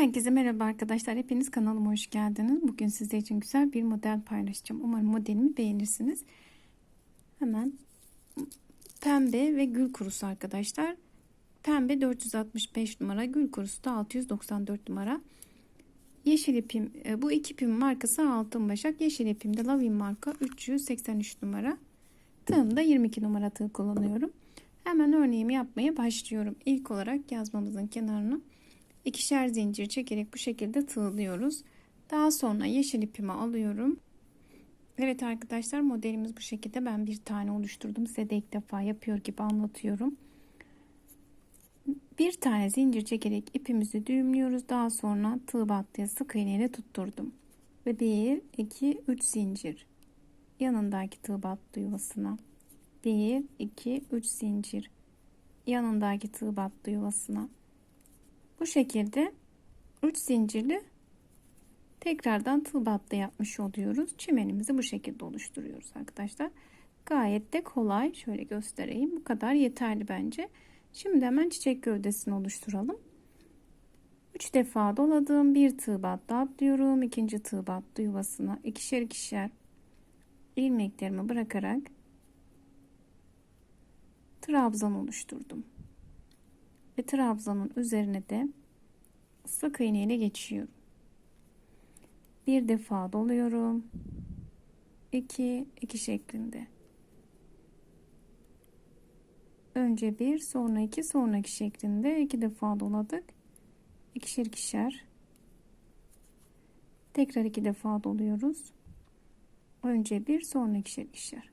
Herkese merhaba arkadaşlar. Hepiniz kanalıma hoş geldiniz. Bugün sizler için güzel bir model paylaşacağım. Umarım modelimi beğenirsiniz. Hemen pembe ve gül kurusu arkadaşlar. Pembe 465 numara, gül kurusu da 694 numara. Yeşil ipim, e, bu iki ipim markası Altın Başak. Yeşil ipim de Lavin marka 383 numara. Tığım da 22 numara tığ kullanıyorum. Hemen örneğimi yapmaya başlıyorum. İlk olarak yazmamızın kenarına ikişer zincir çekerek bu şekilde tığlıyoruz. Daha sonra yeşil ipimi alıyorum. Evet arkadaşlar modelimiz bu şekilde. Ben bir tane oluşturdum. Size de ilk defa yapıyor gibi anlatıyorum. Bir tane zincir çekerek ipimizi düğümlüyoruz. Daha sonra tığ battıya sık iğne ile tutturdum. Ve 1, 2, 3 zincir. Yanındaki tığ battı yuvasına. 1, 2, 3 zincir. Yanındaki tığ battı yuvasına. Bu şekilde 3 zincirli tekrardan tığ yapmış oluyoruz. Çimenimizi bu şekilde oluşturuyoruz arkadaşlar. Gayet de kolay. Şöyle göstereyim. Bu kadar yeterli bence. Şimdi hemen çiçek gövdesini oluşturalım. 3 defa doladım. Bir tığ battı atlıyorum. ikinci tığ battı yuvasına ikişer ikişer ilmeklerimi bırakarak trabzan oluşturdum ve trabzanın üzerine de sık iğne ile geçiyorum. Bir defa doluyorum. 2 2 şeklinde. Önce bir, sonra iki, sonra iki şeklinde iki defa doladık. İkişer ikişer. Tekrar iki defa doluyoruz. Önce bir, sonra ikişer ikişer.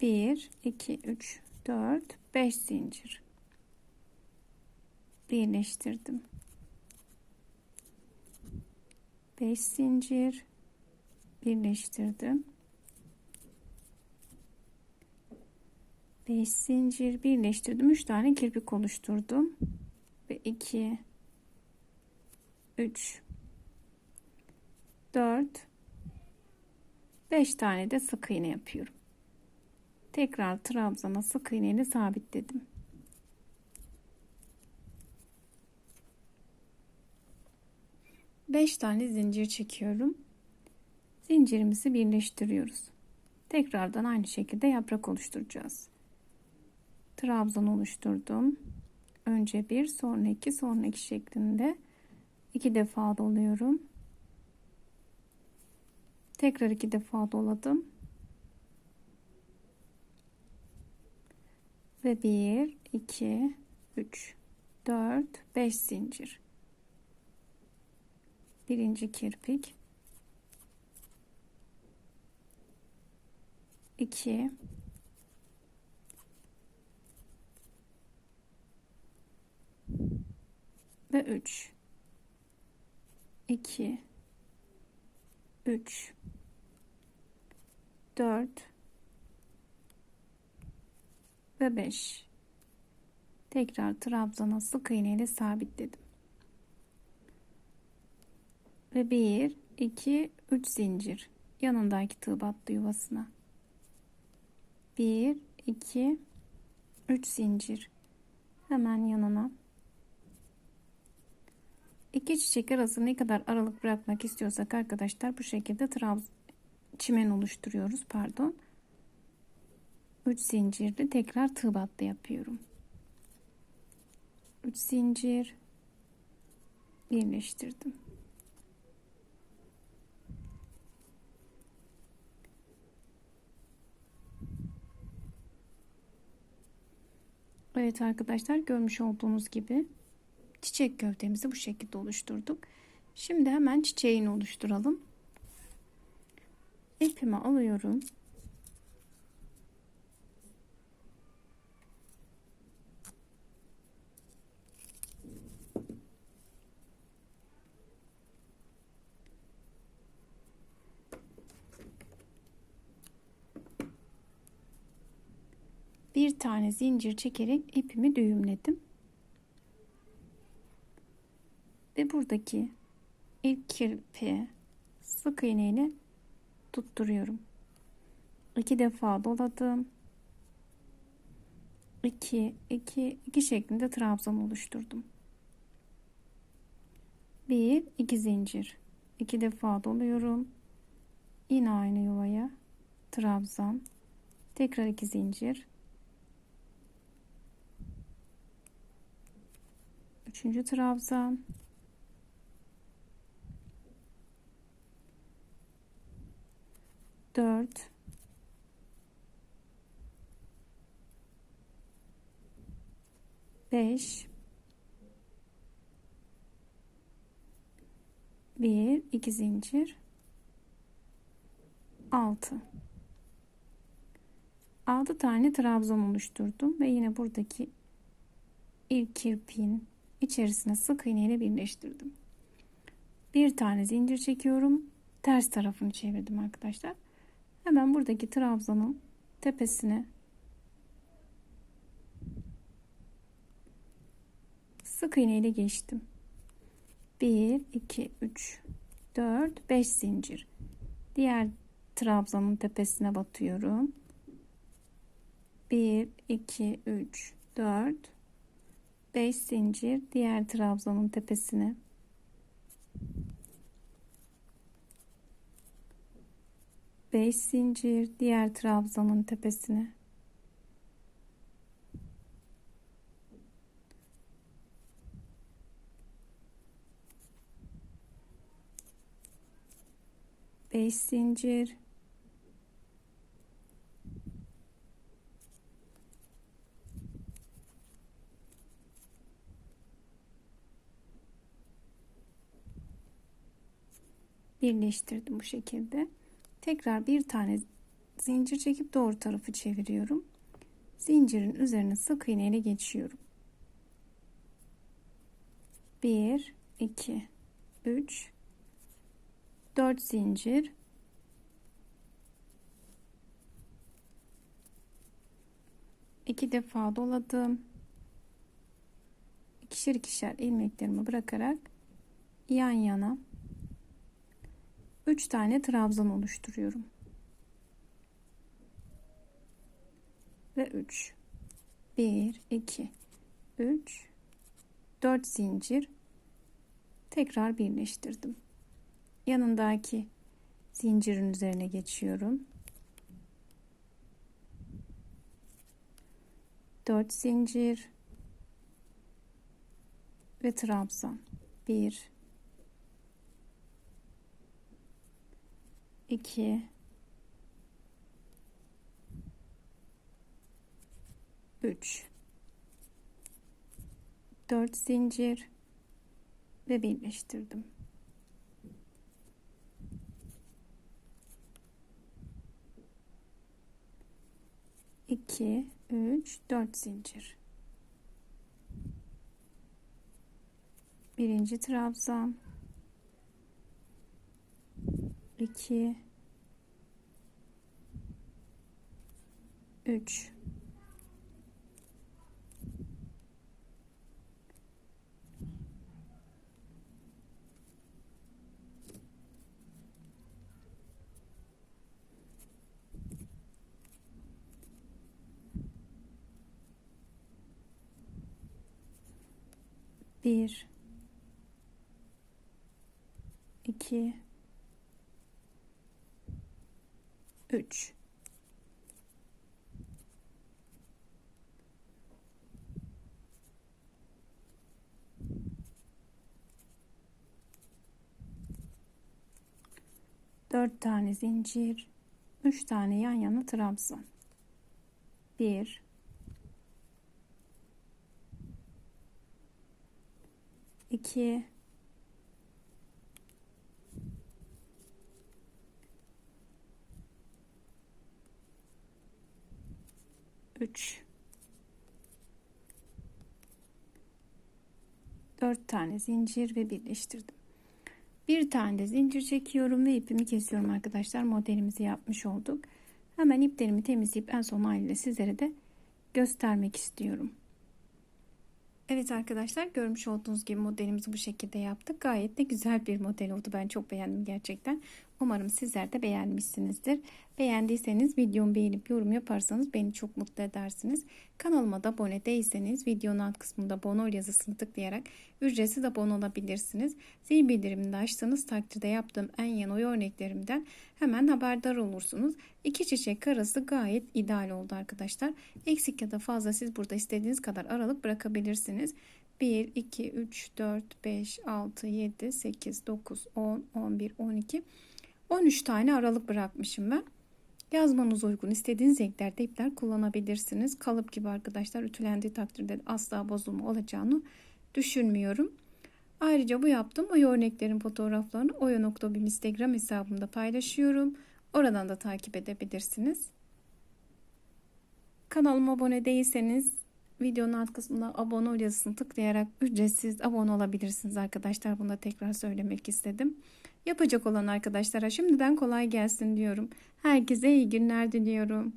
1 2 3 4 5 zincir. Birleştirdim. 5 zincir. Birleştirdim. 5 zincir. Birleştirdim. 3 tane kirpik oluşturdum. Ve 2 3 4 5 tane de sık iğne yapıyorum tekrar trabzana sık iğneyle sabitledim. Beş tane zincir çekiyorum. Zincirimizi birleştiriyoruz. Tekrardan aynı şekilde yaprak oluşturacağız. Trabzan oluşturdum. Önce bir, sonra iki, sonra iki şeklinde iki defa doluyorum. Tekrar iki defa doladım. Ve 1 2 3 4 5 zincir. Birinci kirpik. 2 ve 3 2 3 4 ve 5 tekrar trabzana sık iğne ile sabitledim. Ve 1 2 3 zincir. Yanındaki tığ battı yuvasına. 1 2 3 zincir. Hemen yanına. İki çiçek arası ne kadar aralık bırakmak istiyorsak arkadaşlar bu şekilde trabz çimen oluşturuyoruz pardon 3 zincirli tekrar tığ battı yapıyorum 3 zincir birleştirdim Evet arkadaşlar görmüş olduğunuz gibi çiçek gövdemizi bu şekilde oluşturduk. Şimdi hemen çiçeğini oluşturalım. İpimi alıyorum. Tane zincir çekerek ipimi düğümledim. Ve buradaki ilk kirpiğe sık iğneyle tutturuyorum. İki defa doladım. 2 2 2 şeklinde trabzan oluşturdum. 1 2 zincir. 2 defa doluyorum. Yine aynı yuvaya trabzan. Tekrar 2 zincir. Üçüncü trabzan. Dört. Beş. Bir, iki zincir. Altı. Altı tane trabzan oluşturdum ve yine buradaki ilk kirpiğin içerisine sık iğne ile birleştirdim. Bir tane zincir çekiyorum. Ters tarafını çevirdim arkadaşlar. Hemen buradaki trabzanın tepesine sık iğne ile geçtim. 1 2 3 4 5 zincir. Diğer trabzanın tepesine batıyorum. 1 2 3 4 5 zincir diğer trabzanın tepesine. Beş zincir diğer trabzanın tepesine. Beş zincir birleştirdim bu şekilde. Tekrar bir tane zincir çekip doğru tarafı çeviriyorum. Zincirin üzerine sık iğne ile geçiyorum. 1 2 3 4 zincir iki defa doladım. İkişer ikişer ilmeklerimi bırakarak yan yana 3 tane trabzan oluşturuyorum. Ve 3 1 2 3 4 zincir tekrar birleştirdim. Yanındaki zincirin üzerine geçiyorum. 4 zincir ve trabzan 1 2 3 4 zincir ve birleştirdim. İki, üç, dört zincir. Birinci trabzan. 2 3 bir. İki 3 4 tane zincir 3 tane yan yana trabzan 1 2 3 4 tane zincir ve birleştirdim. Bir tane zincir çekiyorum ve ipimi kesiyorum arkadaşlar. Modelimizi yapmış olduk. Hemen iplerimi temizleyip en son haliyle sizlere de göstermek istiyorum. Evet arkadaşlar görmüş olduğunuz gibi modelimizi bu şekilde yaptık. Gayet de güzel bir model oldu. Ben çok beğendim gerçekten. Umarım sizler de beğenmişsinizdir. Beğendiyseniz videomu beğenip yorum yaparsanız beni çok mutlu edersiniz. Kanalıma da abone değilseniz videonun alt kısmında abone yazısını tıklayarak ücretsiz abone olabilirsiniz. Zil bildirimini de açtığınız takdirde yaptığım en yeni oy örneklerimden hemen haberdar olursunuz. İki çiçek arası gayet ideal oldu arkadaşlar. Eksik ya da fazla siz burada istediğiniz kadar aralık bırakabilirsiniz. 1, 2, 3, 4, 5, 6, 7, 8, 9, 10, 11, 12, 13, 14, 13 tane aralık bırakmışım ben. Yazmanız uygun istediğiniz renklerde ipler kullanabilirsiniz. Kalıp gibi arkadaşlar ütülendiği takdirde asla bozulma olacağını düşünmüyorum. Ayrıca bu yaptığım oya örneklerin fotoğraflarını oya.bim instagram hesabımda paylaşıyorum. Oradan da takip edebilirsiniz. Kanalıma abone değilseniz videonun alt kısmına abone ol yazısını tıklayarak ücretsiz abone olabilirsiniz arkadaşlar. Bunu da tekrar söylemek istedim. Yapacak olan arkadaşlara şimdiden kolay gelsin diyorum. Herkese iyi günler diliyorum.